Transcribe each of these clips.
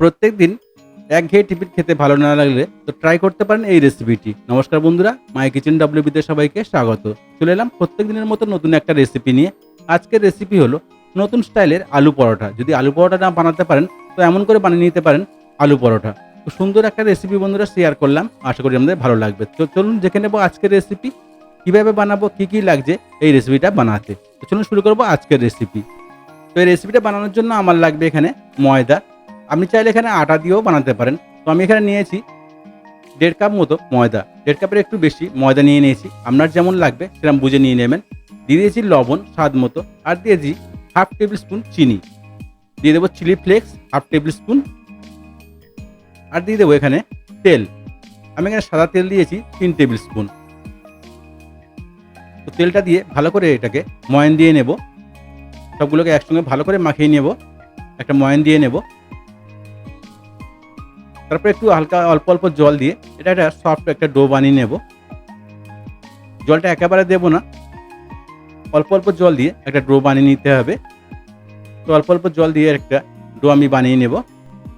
প্রত্যেক দিন একঘেয়ে টিফিন খেতে ভালো না লাগলে তো ট্রাই করতে পারেন এই রেসিপিটি নমস্কার বন্ধুরা মাই কিচেন ডাব্লিউবিতে সবাইকে স্বাগত। চলে এলাম প্রত্যেক দিনের মতো নতুন একটা রেসিপি নিয়ে। আজকের রেসিপি হলো নতুন স্টাইলের আলু পরোটা। যদি আলু পরোটা না বানাতে পারেন, তো এমন করে বানিয়ে নিতে পারেন আলু পরোটা। তো সুন্দর একটা রেসিপি বন্ধুরা শেয়ার করলাম। আশা করি আমাদের ভালো লাগবে। তো চলুন দেখে নেব আজকের রেসিপি কীভাবে বানাবো, কি কি লাগছে এই রেসিপিটা বানাতে। তো চলুন শুরু করব আজকের রেসিপি তো এই রেসিপিটা বানানোর জন্য আমার লাগবে এখানে ময়দা আপনি চাইলে এখানে আটা দিয়েও বানাতে পারেন। তো আমি এখানে নিয়েছি দেড় কাপ মতো ময়দা। দেড় কাপের একটু বেশি ময়দা নিয়ে নিয়েছি। আপনার যেমন লাগবে সেরকম বুঝে নিয়ে নেবেন। দিয়ে দিয়েছি লবণ স্বাদ মতো আর দিয়েছি হাফ টেবিল স্পুন চিনি। দিয়ে দেবো chilli flakes, half tablespoon. আর দিয়ে দেবো এখানে তেল। আমি এখানে সাদা তেল দিয়েছি তিন টেবিল স্পুন। তো তেলটা দিয়ে ভালো করে এটাকে ময়ান দিয়ে নেব। সবগুলোকে একসঙ্গে ভালো করে মাখিয়ে নেব। একটা ময়ান দিয়ে নেব। তারপর একটু হালকা, অল্প অল্প জল দিয়ে এটা একটা সফট একটা ডো বানিয়ে নেব। জলটা একেবারে দেবো না। অল্প অল্প জল দিয়ে একটা ডো বানিয়ে নিতে হবে। তো অল্প অল্প জল দিয়ে একটা ডো আমি বানিয়ে নেব।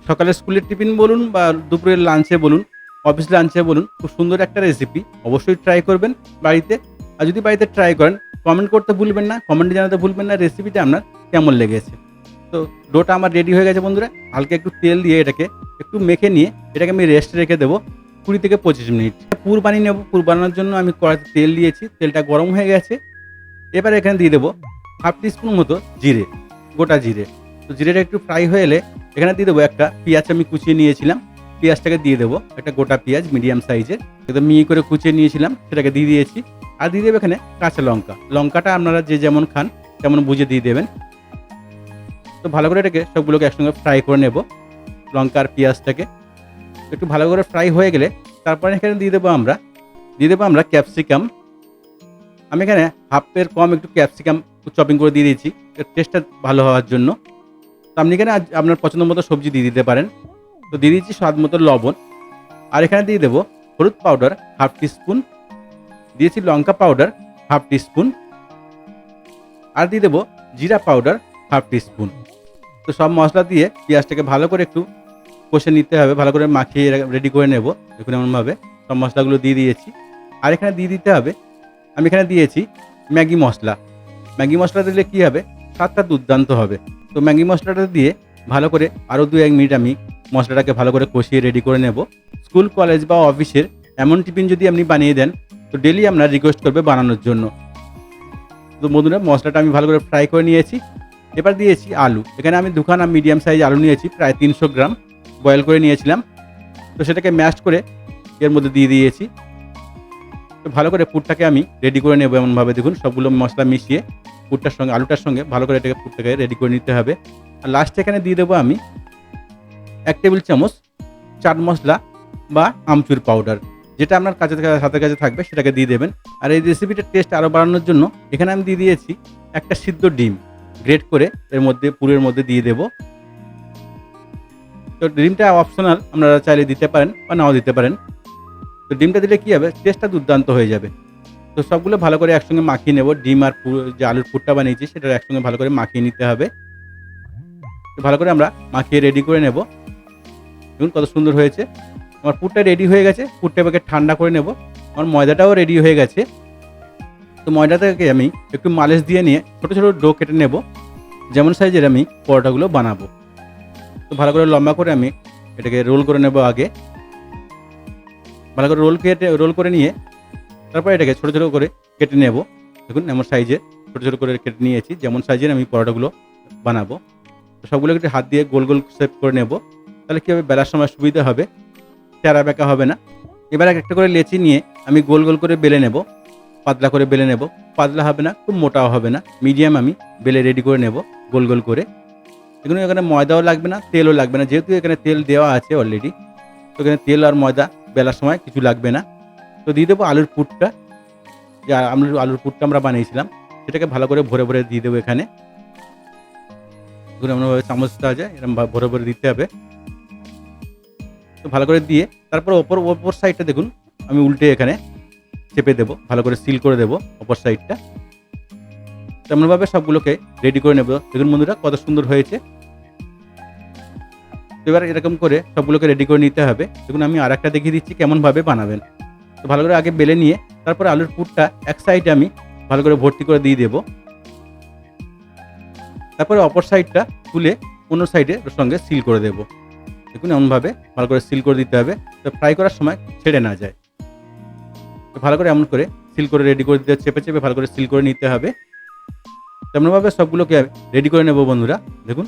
সকালে স্কুলের টিফিন বলুন বা দুপুরের লাঞ্চে বলুন অফিস লাঞ্চে বলুন, খুব সুন্দর একটা রেসিপি অবশ্যই ট্রাই করবেন বাড়িতে। আর যদি বাড়িতে ট্রাই করেন কমেন্ট করতে ভুলবেন না কমেন্টে জানাতে ভুলবেন না রেসিপিটা আপনার কেমন লেগেছে। তো ডোটা আমার রেডি হয়ে গেছে বন্ধুরা। হালকা একটু তেল দিয়ে এটাকে একটু মেখে নিয়ে এটাকে আমি রেস্ট রেখে দেবো কুড়ি থেকে পঁচিশ মিনিট। পুর বানিয়ে নেব, পুর বানানোর জন্য আমি কড়াইতে তেল দিয়েছি, তেলটা গরম হয়ে গেছে। এবার এখানে দিয়ে দেবো হাফ টিস্পুন মতো জিরে, গোটা জিরে। তো জিরেটা একটু ফ্রাই হয়ে এলে এখানে দিয়ে দেবো একটা পেঁয়াজ আমি কুচিয়ে নিয়েছিলাম। পেঁয়াজটাকে দিয়ে দেবো একটা গোটা পেঁয়াজ মিডিয়াম সাইজের একদম মিহি করে কুচিয়ে নিয়েছিলাম, সেটাকে দিয়ে দিয়েছি। আর দিয়ে দেবো এখানে কাঁচা লঙ্কা। লঙ্কাটা আপনারা যে যেমন খান, তেমন বুঝে দিয়ে দেবেন। তো ভালো করে এটাকে সবগুলোকে একসঙ্গে ফ্রাই করে নেব। লঙ্কা আর পেঁয়াজটাকে একটু ভালো করে ফ্রাই হয়ে গেলে তারপরে এখানে দিয়ে দেবো আমরা, দিয়ে দেবো আমরা ক্যাপসিকাম আমি এখানে হাফের কম একটু ক্যাপসিকাম চপিং করে দিয়ে দিয়েছি টেস্টটা ভালো হওয়ার জন্য। তো আপনি এখানে আপনার পছন্দ মতো সবজি দিয়ে দিতে পারেন। তো দিয়ে দিয়েছি স্বাদ মতো লবণ। আর এখানে দিয়ে দেবো হলুদ পাউডার হাফ টিস্পুন দিয়েছি লঙ্কা পাউডার হাফ টিস্পুন আর দিয়ে দেবো জিরা পাউডার হাফ টিস্পুন তো সব মশলা দিয়ে পেঁয়াজটাকে ভালো করে একটু কষে নিতে হবে, ভালো করে মাখিয়ে রেডি করে নেব, দেখুন এমনভাবে। সব মশলাগুলো দিয়ে দিয়েছি। আর এখানে দিয়ে দিতে হবে, আমি এখানে দিয়েছি ম্যাগি মশলা। ম্যাগি মশলা দিলে কী হবে? স্বাদটা দুর্দান্ত হবে। তো ম্যাগি মশলাটা দিয়ে ভালো করে আরও দু এক মিনিট আমি মশলাটাকে ভালো করে কষিয়ে রেডি করে নেব। স্কুল, কলেজ বা অফিসের এমন টিফিন যদি আপনি বানিয়ে দেন, তো ডেলি আপনার রিকোয়েস্ট করবে বানানোর জন্য। তো বন্ধুরা, মশলাটা আমি ভালো করে ফ্রাই করে নিয়েছি। এবার দিয়েছি আলু। এখানে আমি দুখানা মিডিয়াম সাইজ আলু নিয়েছি, প্রায় তিনশো গ্রাম। বয়েল করে নিয়েছিলাম। তো সেটাকে ম্যাশ করে এর মধ্যে দিয়ে দিয়েছি। তো ভালো করে পুরটাকে আমি রেডি করে নেব এমনভাবে। দেখুন, সবগুলো মশলা মিশিয়ে পুরটার সঙ্গে, আলুটার সঙ্গে ভালো করে এটাকে পুরটাকে রেডি করে নিতে হবে। আর লাস্টে এখানে দিয়ে দেবো আমি এক টেবিল চামচ চাট মশলা বা আমচুর পাউডার যেটা আপনার কাছে হাতের কাছে থাকবে, সেটাকে দিয়ে দেবেন। আর এই রেসিপিটার টেস্ট আরও বাড়ানোর জন্য এখানে আমি দিয়ে দিয়েছি একটা সিদ্ধ ডিম। গ্রেট করে এর মধ্যে, পুরের মধ্যে দিয়ে দেবো। তো ডিমটা অপশনাল আপনারা চাইলে দিতে পারেন বা নাও দিতে পারেন। তো ডিমটা দিলে কী হবে? টেস্টটা দুর্দান্ত হয়ে যাবে। তো সবগুলো ভালো করে একসঙ্গে মাখিয়ে নেব। ডিম আর যে আলুর পুরটা বানিয়েছি, সেটা একসঙ্গে ভালো করে মাখিয়ে নিতে হবে। তো ভালো করে আমরা মাখিয়ে রেডি করে নেব। দেখুন কত সুন্দর হয়েছে। আমার পুরটা রেডি হয়ে গেছে। পুরটা এবার ঠান্ডা করে নেব। আমার ময়দাটাও রেডি হয়ে গেছে। তো ময়দাটাকে আমি একটু মালিশ দিয়ে নিয়ে ছোটো ছোটো ডো কেটে নেব। যেমন সাইজের আমি পরোটাগুলো বানাবো। তো ভালো করে লম্বা করে আমি এটাকে রোল করে নেব আগে। ভালো করে রোল কেটে, রোল করে নিয়ে তারপর এটাকে ছোটো ছোটো করে কেটে নেব। দেখুন এমন সাইজের ছোটো ছোটো করে কেটে নিয়েছি। যেমন সাইজের আমি পরোটাগুলো বানাবো। তো সবগুলোকে একটু হাত দিয়ে গোল গোল শেপ করে নেব। তাহলে কী হবে? বেলার সময় সুবিধা হবে। টেরা বেঁকা হবে না। এবার এক একটা করে লেচি নিয়ে আমি গোল গোল করে বেলে নেব। পাতলা করে বেলে নেব। পাতলা হবে না, খুব মোটাও হবে না। মিডিয়াম আমি বেলে রেডি করে নেব গোল গোল করে। এগুলো এখানে ময়দাও লাগবে না, তেলও লাগবে না। যেহেতু এখানে তেল দেওয়া আছে অলরেডি তো এখানে তেল আর ময়দা বেলার সময় কিছু লাগবে না। তো দিয়ে দেবো আলুর পুরটা। যে আলুর আলুর পুরটা আমরা বানিয়েছিলাম, সেটাকে ভালো করে ভরে ভরে দিয়ে দেবো এখানে। এমনভাবে চামচটা আছে এরকম ভরে ভরে দিতে হবে। তো ভালো করে দিয়ে, তারপর ওপর ওপর সাইডটা দেখুন, আমি উল্টে এখানে চেপে দেবো, ভালো করে সিল করে দেবো অপর সাইডটা। তেমনভাবে সবগুলোকে রেডি করে নেব। দেখুন বন্ধুরা, কত সুন্দর হয়েছে। তো এবার এরকম করে সবগুলোকে রেডি করে নিতে হবে। দেখুন, আমি আর একটা দেখিয়ে দিচ্ছি কেমনভাবে বানাবেন। তো ভালো করে আগে বেলে নিয়ে, তারপরে আলুর পুরটা এক সাইডে আমি ভালো করে ভর্তি করে দিয়ে দেবো। তারপরে অপর সাইডটা তুলে অন্য সাইডে সঙ্গে সিল করে দেবো। দেখুন, এমনভাবে ভালো করে সিল করে দিতে হবে, তো ফ্রাই করার সময় ছেড়ে না যায়। তো ভালো করে এমন করে সিল করে রেডি করে দিতে চেপে চেপে ভালো করে সিল করে নিতে হবে। তেমনভাবে সবগুলোকে রেডি করে নেব বন্ধুরা। দেখুন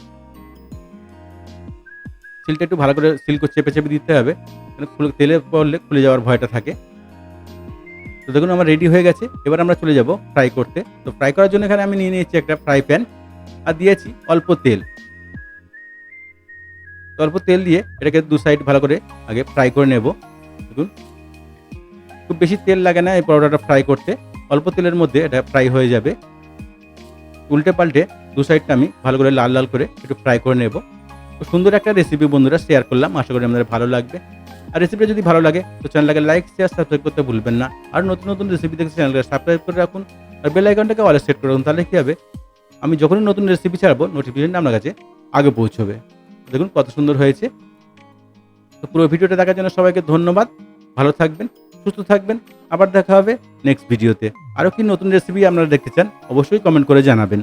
সিলটা একটু ভালো করে সিল করে চেপে চেপে দিতে হবে। কেন খুলে তেলে পড়লে খুলে যাওয়ার ভয়টা থাকে। তো দেখুন, আমার রেডি হয়ে গেছে। এবার আমরা চলে যাব ফ্রাই করতে। তো ফ্রাই করার জন্য এখানে আমি নিয়ে নিয়েছি একটা ফ্রাই প্যান আর দিয়েছি অল্প তেল। অল্প তেল দিয়ে এটাকে দু সাইড ভালো করে আগে ফ্রাই করে নেব। দেখুন, খুব বেশি তেল লাগে না এই পরোটাটা ফ্রাই করতে। অল্প তেলের মধ্যে এটা ফ্রাই হয়ে যাবে। উল্টে পাল্টে দু সাইডটা আমি ভালো করে লাল লাল করে একটু ফ্রাই করে নেব। তো সুন্দর একটা রেসিপি বন্ধুরা শেয়ার করলাম। আশা করি আমাদের ভালো লাগবে। আর রেসিপিটা যদি ভালো লাগে, তো চ্যানেলটাকে লাইক শেয়ার সাবস্ক্রাইব করতে ভুলবেন না। আর নতুন নতুন রেসিপি দেখে চ্যানেলকে সাবস্ক্রাইব করে রাখুন। আর বেল আইকনটাকে অলে সেট করে রাখুন। তাহলে কী হবে? আমি যখনই নতুন রেসিপি ছাড়বো নোটিফিকেশনটা আপনার কাছে আগে পৌঁছবে। দেখুন কত সুন্দর হয়েছে। তো পুরো ভিডিওটা দেখার জন্য সবাইকে ধন্যবাদ। ভালো থাকবেন, সুস্থ থাকবেন। আবার দেখা হবে নেক্সট ভিডিওতে আরও কি নতুন রেসিপি আপনারা দেখতে চান, অবশ্যই কমেন্ট করে জানাবেন।